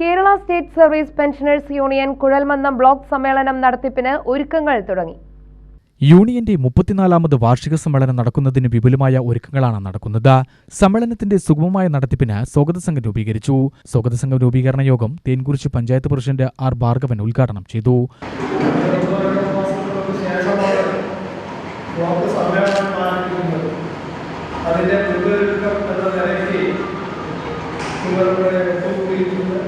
Kerala state service pensioners union Kuzhalmannam block സമ്മേളനം നടത്തിപ്പിന് ഒരുക്കങ്ങൾ തുടങ്ങി. യൂണിയന്റെ മുപ്പത്തിനാലാമത് വാർഷിക സമ്മേളനം നടക്കുന്നതിന് വിപുലമായ ഒരുക്കങ്ങളാണ് നടക്കുന്നത്. സമ്മേളനത്തിന്റെ സുഗമമായ നടത്തിപ്പിന് സ്വാഗത സംഘം രൂപീകരിച്ചു. സ്വാഗത സംഘം രൂപീകരണ യോഗം തേൻകുറിച്ച് പഞ്ചായത്ത് പ്രസിഡന്റ് ആർ ഭാർഗവൻ ഉദ്ഘാടനം ചെയ്തു. അതിന്റെ മുൻപൊരുക്കം എന്ന നിലയ്ക്ക് ഒത്തുകൂടിയിട്ടുണ്ട്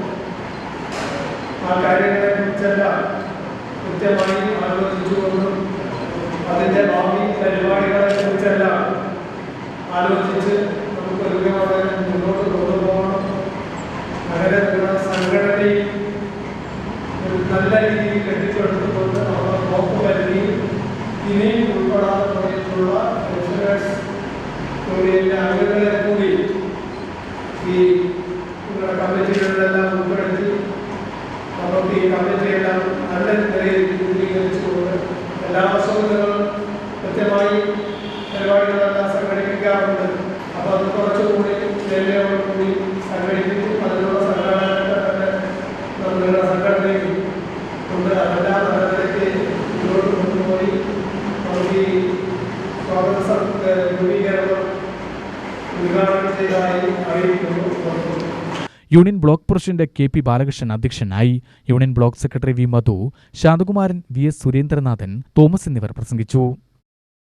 ആ കാര്യങ്ങളെ കുറിച്ചെല്ലാം കൃത്യമായി ആലോചിച്ചുകൊണ്ടും അതിന്റെ ഭാവി പരിപാടികളെ കുറിച്ചെല്ലാം ആലോചിച്ച് നമുക്ക് ഒരുപാട് മുന്നോട്ട് കൊണ്ടുപോകണം. അങ്ങനെ നമ്മുടെ സംഘടനയും ഒരു നല്ല രീതിയിൽ കെട്ടിച്ചെടുത്തുകൊണ്ട് നമ്മുടെ ബ്ലോക്ക് പരിധിയിൽ ഇനിയും ഉൾപ്പെടാതെ പോയിട്ടുള്ള പെൻഷനേഴ്സ് യൂണിയന്റെ അംഗങ്ങളെ കൂടി ഈ കമ്മിറ്റികളിലെല്ലാം കമ്മിറ്റിയെല്ലാം നല്ല നിലയിൽ രൂപീകരിച്ചുകൊണ്ട് എല്ലാ വർഷവും നിങ്ങൾ കൃത്യമായി പരിപാടികളെല്ലാം സംഘടിപ്പിക്കാറുണ്ട്. അപ്പോൾ അത് കുറച്ചുകൂടി കൂടി സംഘടിപ്പിക്കും. അതിനുള്ള സംഘടന തന്നെ നമ്മളുടെ സംഘടനയും കൊണ്ട് അതെല്ലാം നല്ല നിലയ്ക്ക് മുന്നോട്ട് കൊണ്ടുപോയി നമുക്ക് ഈ സ്വാതന്ത്ര്യ രൂപീകരണം ഉദ്ഘാടനം ചെയ്തതായി അറിയിക്കുന്നു. Union block president K P Balakrishnan അധ്യക്ഷനായി union block secretary V Madhu Santhakumaran V S Surendranathan Thomas എന്നിവർ പ്രസംഗിച്ചു.